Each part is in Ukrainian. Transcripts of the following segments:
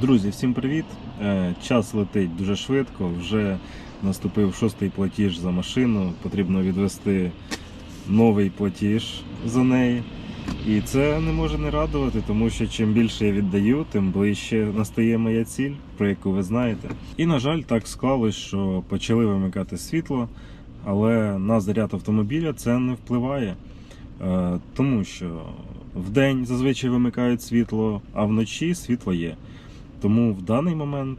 Друзі, всім привіт! Е, Час летить дуже швидко. Вже наступив шостий платіж за машину. Потрібно відвести новий платіж за неї. І це не може не радувати, тому що чим більше я віддаю, тим ближче настає моя ціль, про яку ви знаєте. І на жаль, так склалось, що почали вимикати світло, але на заряд автомобіля це не впливає. Е, Тому що вдень зазвичай вимикають світло, а вночі світло є. Тому в даний момент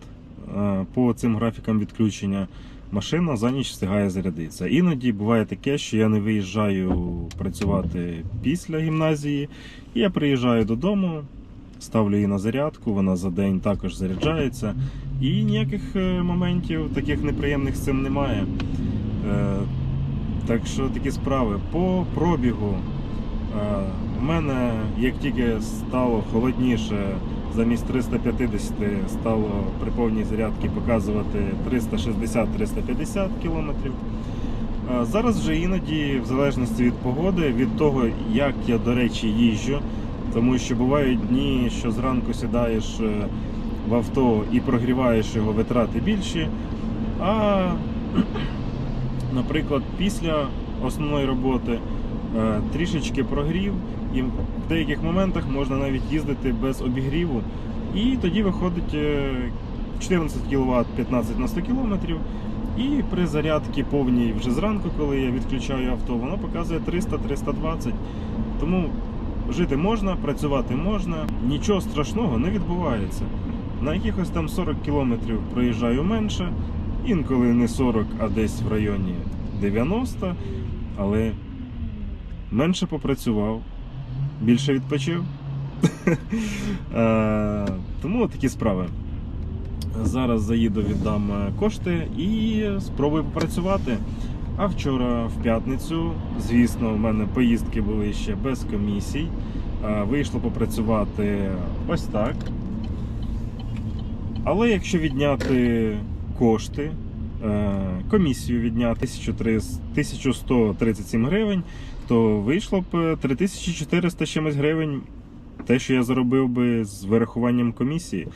е, по цим графікам відключення машина за ніч встигає зарядитися. Іноді буває таке, що я не виїжджаю працювати після гімназії. Я приїжджаю додому, ставлю її на зарядку, вона за день також заряджається. І ніяких е, моментів таких неприємних з цим немає. Е, Так що такі справи. По пробігу. У мене як тільки стало холодніше, замість 350 стало при повній зарядці показувати 360-350 км. Зараз вже іноді, в залежності від погоди, від того, як я, до речі, їжджу, тому що бувають дні, що зранку сідаєш е, в авто і прогріваєш його витрати більші. А, наприклад, після основної роботи е, трішечки прогрів, і в деяких моментах можна навіть їздити без обігріву. І тоді виходить е, 14 кВт 15 на 100 км. І при зарядці повній вже зранку, коли я відключаю авто, воно показує 300-320. Тому жити можна, працювати можна, нічого страшного не відбувається. На якихось там 40 км проїжджаю менше, інколи не 40, а десь в районі 90, але менше попрацював, більше відпочив. Е, Тому такі справи. Зараз заїду, віддам е, кошти і спробую попрацювати. А вчора, в п'ятницю, звісно, в мене поїздки були ще без комісій. Е, Вийшло попрацювати ось так. Але якщо відняти кошти, комісію відняти 1137 гривень, то вийшло б е, 3400 чимось гривень, те, що я заробив би з вирахуванням комісії.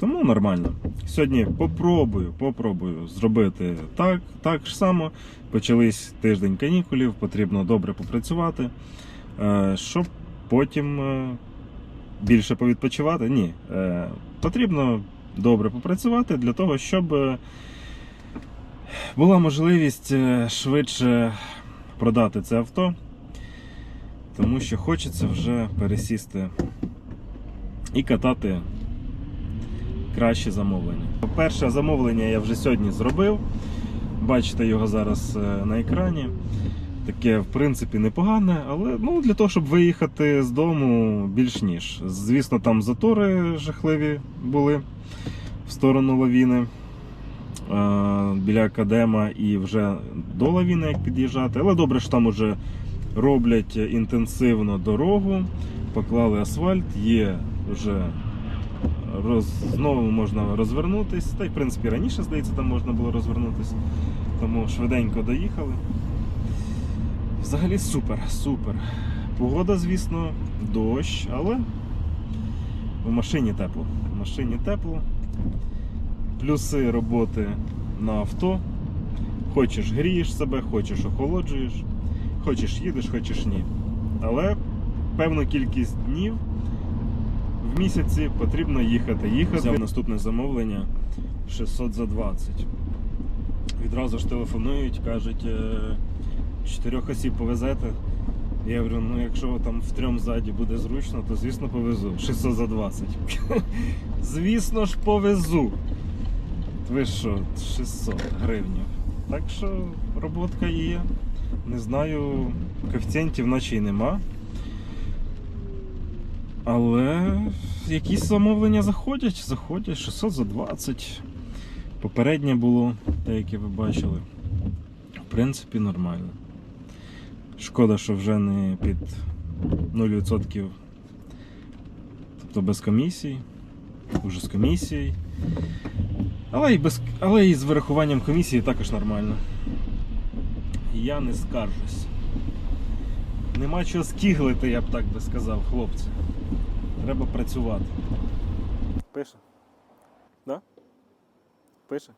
Тому нормально. Сьогодні попробую, попробую зробити так, так ж само. Почались тиждень канікулів, потрібно добре попрацювати, е, щоб потім е, більше повідпочивати. Ні, е, потрібно добре попрацювати для того, щоб е, була можливість е, швидше продати це авто, тому що хочеться вже пересісти і катати краще замовлення. Перше замовлення я вже сьогодні зробив. Бачите його зараз е, на екрані. Таке, в принципі, непогане, але ну, для того, щоб виїхати з дому більш ніж. Звісно, там затори жахливі були в сторону лавіни біля Академа і вже до лавіни, як під'їжджати. Але добре, що там вже роблять інтенсивно дорогу, поклали асфальт, є вже роз... знову можна розвернутись. Та й в принципі раніше, здається, там можна було розвернутись. Тому швиденько доїхали. Взагалі супер, супер. Погода, звісно, дощ, але в машині тепло. В машині тепло. Плюси роботи на авто. Хочеш грієш себе, хочеш охолоджуєш, хочеш їдеш, хочеш ні. Але певну кількість днів в місяці потрібно їхати. Їхати. Взяв наступне замовлення 600 за 20. Відразу ж телефонують, кажуть, «Е, чотирьох осіб повезете. Я говорю, ну якщо там в трьом ззаді буде зручно, то звісно повезу. 600 за 20. звісно ж повезу. Ви що, 600 гривень. Так що роботка є. Не знаю, коефіцієнтів наче й нема. Але якісь замовлення заходять, заходять 600 за 20. Попереднє було, те, яке ви бачили. В принципі, нормально. Шкода, що вже не під 0%, тобто без комісій, вже з комісією. Але і, без, але і з вирахуванням комісії також нормально. Я не скаржусь. Нема чого скіглити, я б так би сказав, хлопці. Треба працювати. Пише. Да? Пише?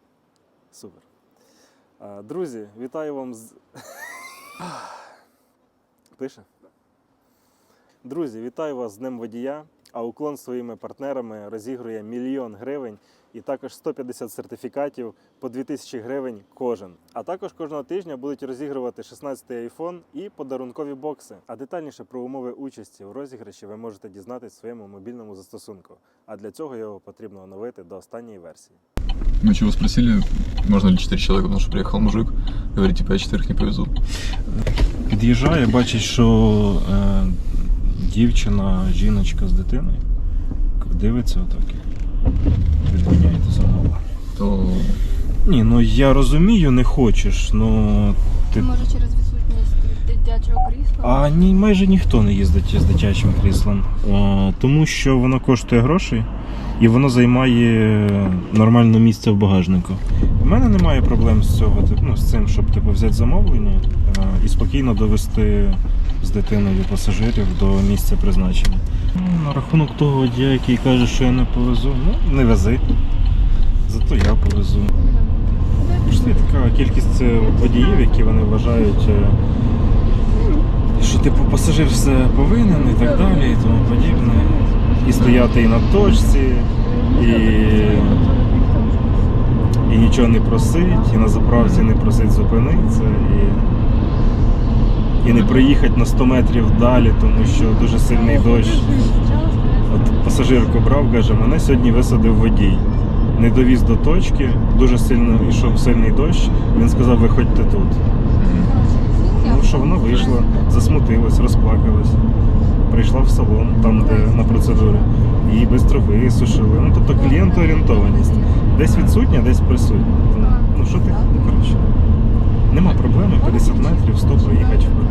Супер. А, Друзі, вітаю вам з. Пише? Друзі, вітаю вас з Днем водія. А уклон своїми партнерами розігрує мільйон гривень і також 150 сертифікатів по 2000 гривень кожен. А також кожного тижня будуть розігрувати 16-й айфон і подарункові бокси. А детальніше про умови участі у розіграші ви можете дізнатись в своєму мобільному застосунку. А для цього його потрібно оновити до останньої версії. Мы чего спросили, можно ли 4 человека, потому что приехал мужик. Говорит, типа, я четверых не повезу. Під'їжджає, бачить, що е, дівчина, жіночка з дитиною дивиться отак. і Відміняєте замовлення. То Ні, ну я розумію, не хочеш, ну ти. Може через відсутність дитячого крісла? А ні, майже ніхто не їздить з дитячим кріслом, е, тому що воно коштує грошей і воно займає нормальне місце в багажнику. У мене немає проблем з цього, ну, з цим, щоб типу, взяти замовлення е, і спокійно довести з дитиною пасажирів до місця призначення. Ну, на рахунок того водія, який каже, що я не повезу, ну не вези. Зато я повезу. Пішли така кількість е, водіїв, які вони вважають, е, що типу пасажир все повинен і так далі, і тому подібне. І стояти і на точці, і, і нічого не просить, і на заправці не просить зупинитися, і, і не приїхати на 100 метрів далі, тому що дуже сильний дощ. От пасажирку брав, каже, мене сьогодні висадив водій. Не довіз до точки, дуже сильно йшов сильний дощ. Він сказав, виходьте тут. Ну що вона вийшла, засмутилась, розплакалась. Прийшла в салон, там, де на процедурі. Її швидко висушили. Ну, тобто клієнтоорієнтованість. Десь відсутня, десь присутня. Ну що ти, коротше. Нема проблеми 50 метрів, 100 проїхати вперед.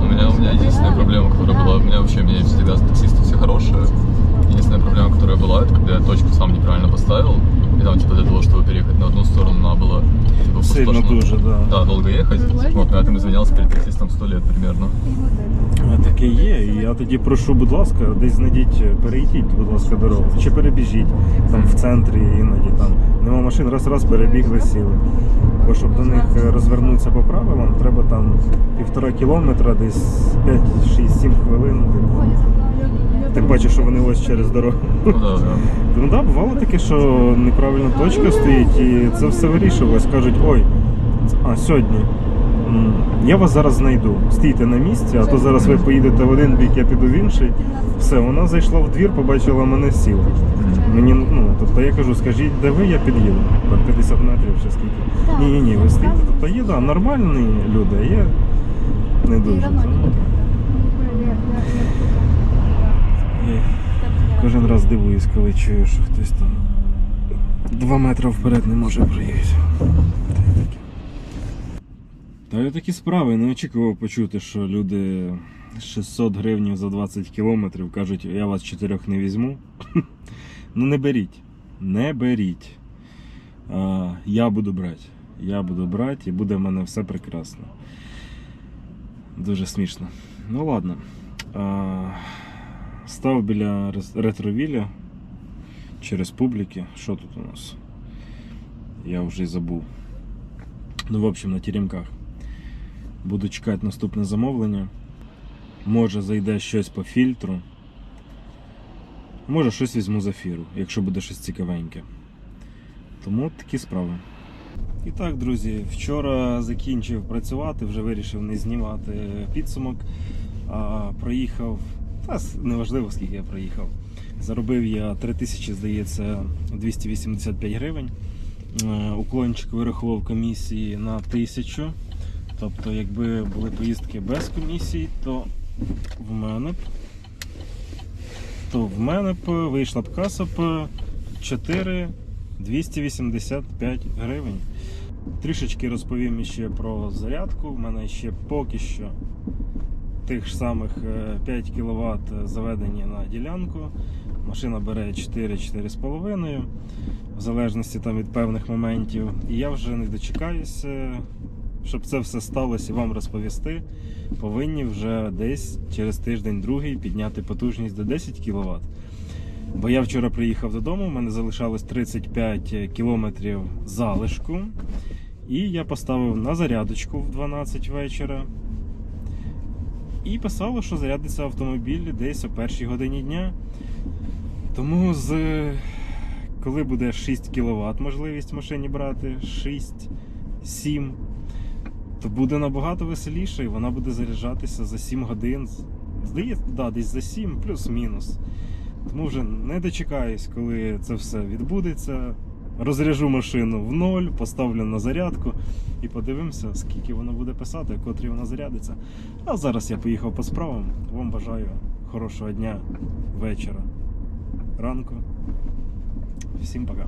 у меня, у меня единственная проблема, которая была, у меня вообще, у меня всегда таксисты все хорошие Единственная проблема, которая была, это когда я точку сам неправильно поставил. И там, типа, для того, чтобы переехать на одну сторону, надо было, типа, Сильно сплошно- дуже, да. Да, долго ехать. Вот, но я там извинялся перед таксистом 100 лет примерно. А, Таке є, і я тоді прошу, будь ласка, десь знайдіть, перейдіть, будь ласка, дорогу. Чи перебіжіть там в центрі іноді там. Нема машин, раз-раз перебігли, сіли. Бо щоб до них е, розвернутися по правилам, треба там півтора кілометра, десь 5-6-7 хвилин. Типу. Тим паче, що вони ось через дорогу. Ну да, да. Ну да, бувало таке, що неправильно точка стоїть, і це все вирішувалось. Кажуть, ой, а сьогодні. Я вас зараз знайду. Стійте на місці, а то зараз ви поїдете в один бік, я піду в інший. Все, вона зайшла в двір, побачила мене сіла. Мені, ну, тобто я кажу, скажіть, де ви, я під'їду. Там 50 метрів чи скільки. Ні, ні, ні, ви стоїте. Тобто є, да, нормальні люди, а є не дуже. Я кожен раз дивуюсь, коли чую, що хтось там два метри вперед не може проїхати. Та й такі справи, не очікував почути, що люди 600 гривень за 20 кілометрів кажуть, я вас чотирьох не візьму. Ну не беріть. Не беріть. Я буду брати. Я буду брати і буде в мене все прекрасно. Дуже смішно. Ну ладно. А, став біля ретровіля чи республіки. Що тут у нас? Я вже й забув. Ну, в общем, на теремках. Буду чекати наступне замовлення. Може зайде щось по фільтру. Може щось візьму з ефіру, якщо буде щось цікавеньке. Тому такі справи. І так, друзі, вчора закінчив працювати, вже вирішив не знімати підсумок. А, проїхав, та неважливо скільки я проїхав. Заробив я 3000, здається, 285 гривень. Е, Уклончик вирахував комісії на 1000. Тобто, якби були поїздки без комісії, то в мене б то в мене б вийшла б каса б 4 285 гривень. Трішечки розповім ще про зарядку. В мене ще поки що тих ж самих е, 5 кВт заведені на ділянку. Машина бере 4-4,5 в залежності там від певних моментів. І я вже не дочекаюся, щоб це все сталося і вам розповісти. Повинні вже десь через тиждень-другий підняти потужність до 10 кВт. Бо я вчора приїхав додому, у мене залишалось 35 кілометрів залишку. І я поставив на зарядочку в 12 вечора. І писало, що зарядиться автомобіль десь о першій годині дня. Тому з коли буде 6 кВт можливість машині брати, 6, 7, то буде набагато веселіше і вона буде заряджатися за 7 годин. Здається, да, десь за 7, плюс-мінус. Тому вже не дочекаюсь, коли це все відбудеться. Розряжу машину в ноль, поставлю на зарядку і подивимося, скільки вона буде писати, котрі вона зарядиться. А зараз я поїхав по справам. Вам бажаю хорошого дня, вечора, ранку. Всім пока.